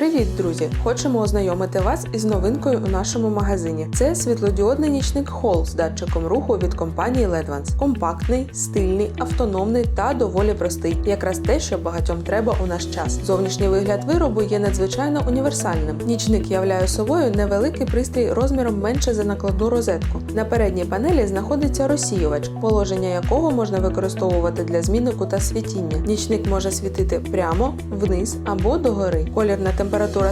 Привіт, друзі! Хочемо ознайомити вас із новинкою у нашому магазині. Це світлодіодний нічник Hall з датчиком руху від компанії Ledvance. Компактний, стильний, автономний та доволі простий. Якраз те, що багатьом треба у наш час. Зовнішній вигляд виробу є надзвичайно універсальним. Нічник являє собою невеликий пристрій розміром менше за накладну розетку. На передній панелі знаходиться розсіювач, положення якого можна використовувати для зміни кута світіння. Нічник може світити прямо, вниз або догори. Колірна температура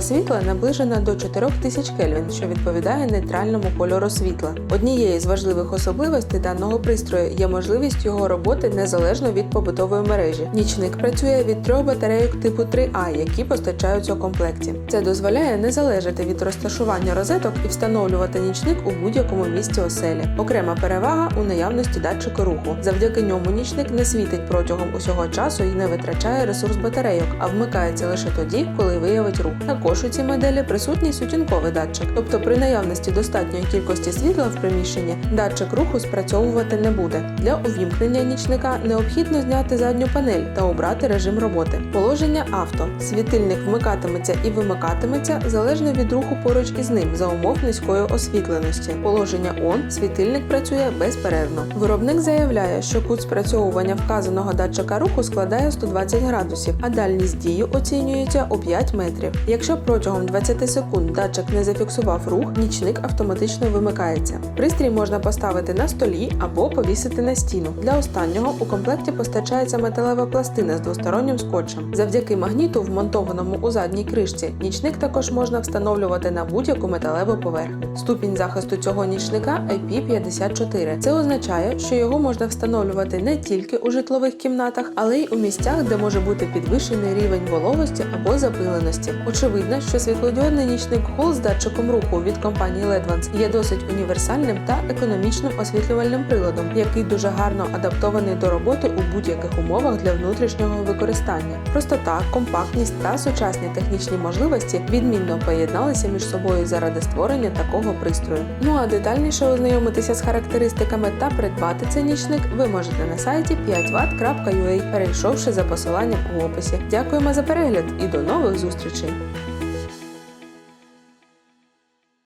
світла наближена до 4000 Кельвін, що відповідає нейтральному кольору світла. Однією з важливих особливостей даного пристрою є можливість його роботи незалежно від побутової мережі. Нічник працює від трьох батарейок типу 3А, які постачаються у комплекті. Це дозволяє не залежати від розташування розеток і встановлювати нічник у будь-якому місці оселі. Окрема перевага у наявності датчика руху. Завдяки ньому нічник не світить протягом усього часу і не витрачає ресурс батарейок, а вмикається лише тоді, коли виявить рух. Також у цій моделі присутній сутінковий датчик, тобто при наявності достатньої кількості світла в приміщенні датчик руху спрацьовувати не буде. Для увімкнення нічника необхідно зняти задню панель та обрати режим роботи. Положення авто. Світильник вмикатиметься і вимикатиметься залежно від руху поруч із ним за умов низької освітленості. Положення ON світильник працює безперервно. Виробник заявляє, що кут спрацьовування вказаного датчика руху складає 120 градусів, а дальність дії оцінюється у 5 метрів. Якщо протягом 20 секунд датчик не зафіксував рух, нічник автоматично вимикається. Пристрій можна поставити на столі або повісити на стіну. Для останнього у комплекті постачається металева пластина з двостороннім скотчем. Завдяки магніту, вмонтованому у задній кришці, нічник також можна встановлювати на будь-яку металеву поверхню. Ступінь захисту цього нічника IP54. Це означає, що його можна встановлювати не тільки у житлових кімнатах, але й у місцях, де може бути підвищений рівень вологості або запиленості. Очевидно, що світлодіодний нічник Hall з датчиком руху від компанії Ledvance є досить універсальним та економічним освітлювальним приладом, який дуже гарно адаптований до роботи у будь-яких умовах для внутрішнього використання. Простота, компактність та сучасні технічні можливості відмінно поєдналися між собою заради створення такого пристрою. Ну а детальніше ознайомитися з характеристиками та придбати цей нічник ви можете на сайті 5watt.ua, перейшовши за посиланням у описі. Дякуємо за перегляд і до нових зустрічей!